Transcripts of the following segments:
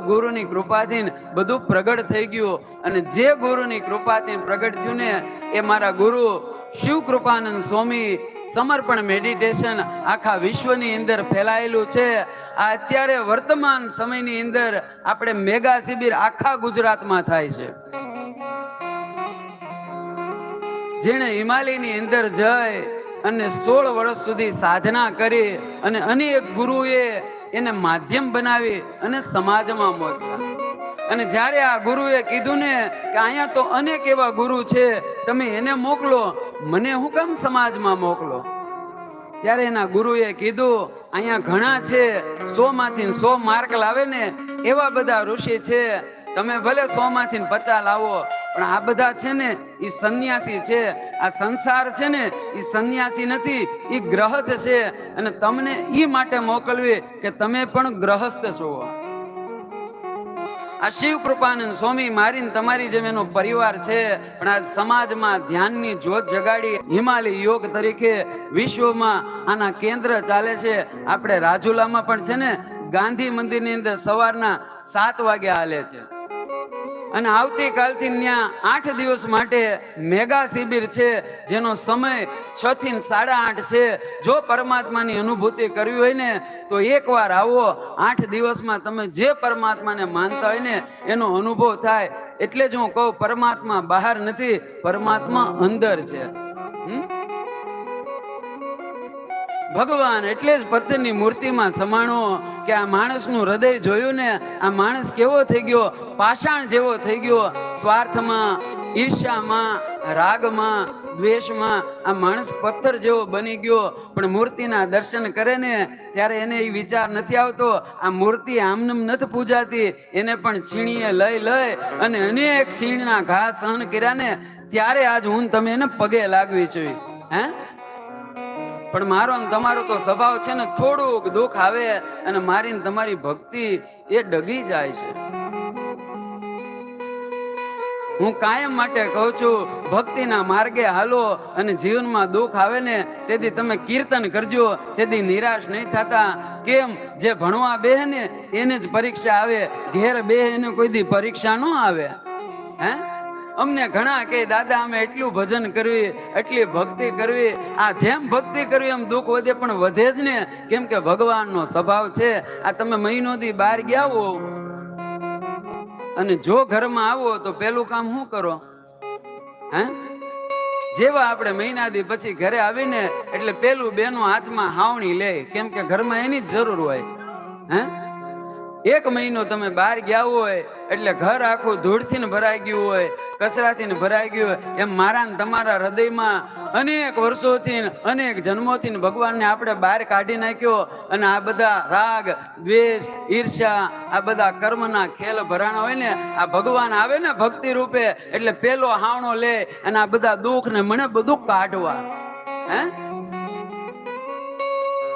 ગુરુની કૃપાથી બધું પ્રગટ થઈ ગયું. અને જે ગુરુની કૃપાથી પ્રગટ થયું ને, એ મારા ગુરુ શિવ કૃપાનંદ સ્વામી સમર્પણ મેડિટેશન આખા વિશ્વની અંદર ફેલાયેલું છે. આ અત્યારે વર્તમાન સમયની અંદર આપણે મેગા શિબિર આખા ગુજરાતમાં થાય છે. જેણે હિમાલયની અંદર જઈ અને સોળ વર્ષ સુધી સાધના કરી અને અનેક ગુરુએ એને માધ્યમ બનાવી અને સમાજમાં મોકલા. અને જ્યારે આ ગુરુએ કીધું ને કે અહીંયા તો અનેક એવા ગુરુ છે, તમે એને મોકલો, મને હું કેમ સમાજમાં મોકલો? ત્યારે એના ગુરુએ કીધું, અહીંયા ઘણા છે સો માંથી સો માર્ક લાવે ને એવા બધા ઋષિ છે, તમે ભલે સો માંથી પચાસ લાવો, પણ આ બધા છે ને એ સંન્યાસી છે આ સંસાર છે ને એ સંન્યાસી નથી એ ગ્રહસ્થ છે. અને તમને એ માટે મોકલવી કે તમે પણ ગ્રહસ્થ છો. આ શિવ કૃપાનંદ સ્વામી મારીને તમારી જેમ એનો પરિવાર છે. પણ આ સમાજમાં ધ્યાનની જ્યોત જગાડી હિમાલય યોગ તરીકે વિશ્વમાં આના કેન્દ્ર ચાલે છે. આપણે રાજુલામાં પણ છે ને, ગાંધી મંદિરની અંદર સવારના સાત વાગે હાલે છે. અને આવતીકાલથી ત્યાં આઠ દિવસ માટે મેગા શિબિર છે, જેનો સમય છ થી સાડા આઠ છે. જો પરમાત્માની અનુભૂતિ કરવી હોય ને, તો એકવાર આવો. આઠ દિવસમાં તમે જે પરમાત્માને માનતા હોય ને, એનો અનુભવ થાય. એટલે જ હું કહું, પરમાત્મા બહાર નથી, પરમાત્મા અંદર છે. હમ? ભગવાન એટલે જ પથ્થરની મૂર્તિમાં સમાણો કે આ માણસનું હૃદય જોયું ને આ માણસ કેવો થઈ ગયો? પાષાણ જેવો થઈ ગયો. સ્વાર્થમાં ઈર્ષામાં રાગમાં, દ્વેષમાં આ માણસ પથ્થર જેવો બની ગયો. પણ મૂર્તિના દર્શન કરે ને ત્યારે એને એ વિચાર નથી આવતો. આ મૂર્તિ આમનમ નથી પૂજાતી. એને પણ છીણીએ લઈ લઈ અને અનેક છીણના ઘા સહન કર્યા ને ત્યારે આજ હું તમે એને પગે લાગવી જોઈએ. હે? પણ મારો ને તમારો તો સ્વભાવ છે ને થોડુંક દુઃખ આવે અને મારી તમારી ભક્તિ એ ડગી જાય છે. હું કાયમ માટે કહું છું, ભક્તિના માર્ગે હાલો અને જીવનમાં દુઃખ આવે ને તેથી તમે કીર્તન કરજો, તેથી નિરાશ નહીં થતા. કેમ? જે ભણવા બે ને એને જ પરીક્ષા આવે, ઘેર બે એને કોઈ દી પરીક્ષા ન આવે. હે? અમને ઘણા કે, દાદા, અમે એટલું ભજન કરવી, એટલી ભક્તિ કરવી. આ જેમ ભક્તિ કરવી, એમ દુઃખ વધે, પણ વધે જ ને. કેમ કે ભગવાનનો સ્વભાવ છે. આ તમે મહિનોથી બહાર ગયા હો. અને જો ઘરમાં આવો તો પેલું કામ શું કરો? હે? જેવા આપણે મહિનાથી પછી ઘરે આવીને, એટલે પેલું બેનો હાથમાં હાવણી લે. કેમ કે ઘરમાં એની જ જરૂર હોય. હે? એક મહિનો તમે બહાર ગયા હોય, એટલે ઘર આખું ધૂળથી ને ભરાઈ ગયું હોય કચરાથી ને ભરાઈ ગયું હોય, એમ મારા તમારા હૃદયમાં અનેક વર્ષોથી અનેક જન્મોથી ભગવાનને આપણે બહાર કાઢી નાખ્યો અને આ બધા રાગ, દ્વેષ ઈર્ષા આ બધા કર્મના ખેલ ભરાણા હોય ને, આ ભગવાન આવે ને ભક્તિ રૂપે, એટલે પેલો હાવણો લે અને આ બધા દુઃખ ને મને બધું કાઢવા. હે?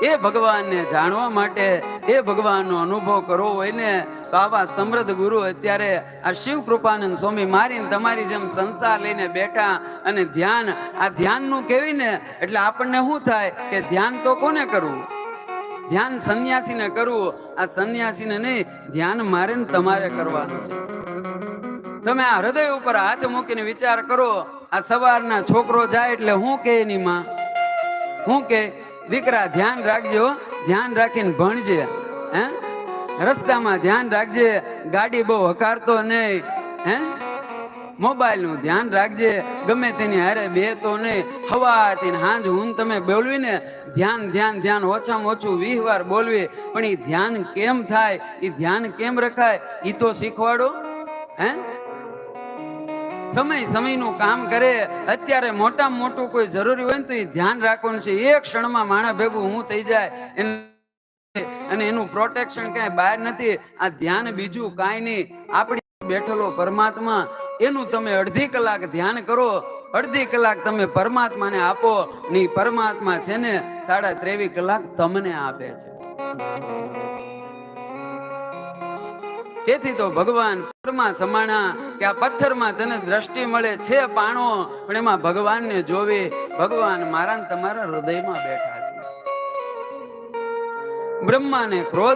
એ ભગવાનને જાણવા માટે એ ભગવાનનો અનુભવ કરવો હોય ને તો આવા સમૃદ્ધ ગુરુ અત્યારે આ શિવ કૃપાનંદ સ્વામી મારીને તમારી જેમ સંસાર લઈને બેઠા અને ધ્યાન, આ ધ્યાનનું કેવી ને એટલે આપણને શું થાય કે ધ્યાન તો કોને કરવું? ધ્યાન સંન્યાસીને કરવું, આ સંન્યાસીને નહીં, ધ્યાન મારે ને તમારે કરવાનું છે. તમે આ હૃદય ઉપર હાથ મૂકીને વિચાર કરો, આ સવારના છોકરો જાય એટલે હું કે એની માં? હું કે? દીકરા, ધ્યાન રાખજો. ધ્યાન રાખીને ભણજે, હે? રસ્તામાં ધ્યાન રાખજે, ગાડી બહુ હકારતો નહીં, હે? મોબાઈલનું ધ્યાન રાખજે, ગમે તેની હારે બે તો નહીં. હવાથી ને હાંજ હું તમે બોલવી ને ધ્યાન ધ્યાન ધ્યાન ઓછામાં ઓછું વીસ વાર બોલવી. પણ એ ધ્યાન કેમ થાય? એ ધ્યાન કેમ રખાય? એ તો શીખવાડો, હે? સમય સમયનું કામ કરે, અત્યારે મોટામાં મોટું કોઈ જરૂરી હોય ને તો એ ધ્યાન રાખવાનું છે. એક ક્ષણમાં માણા ભેગું હું થઈ જાય અને એનું પ્રોટેક્શન કઈ બહાર નથી. આ ધ્યાન બીજું કાંઈ નહીં. આપણી બેઠેલો પરમાત્મા, એનું તમે અડધી કલાક ધ્યાન કરો, અડધી કલાક તમે પરમાત્માને આપો ને પરમાત્મા છે ને સાડા ત્રેવીસ કલાક તમને આપે છે. તેથી તો ભગવાન પથ્થરમાં સમાણા કે આ પથ્થરમાં તને દ્રષ્ટિ મળે છે પાણો, પણ એમાં ભગવાનને જોવે, ભગવાન મારા તમારા હૃદયમાં બેઠા છે. બ્રહ્માને ક્રોધ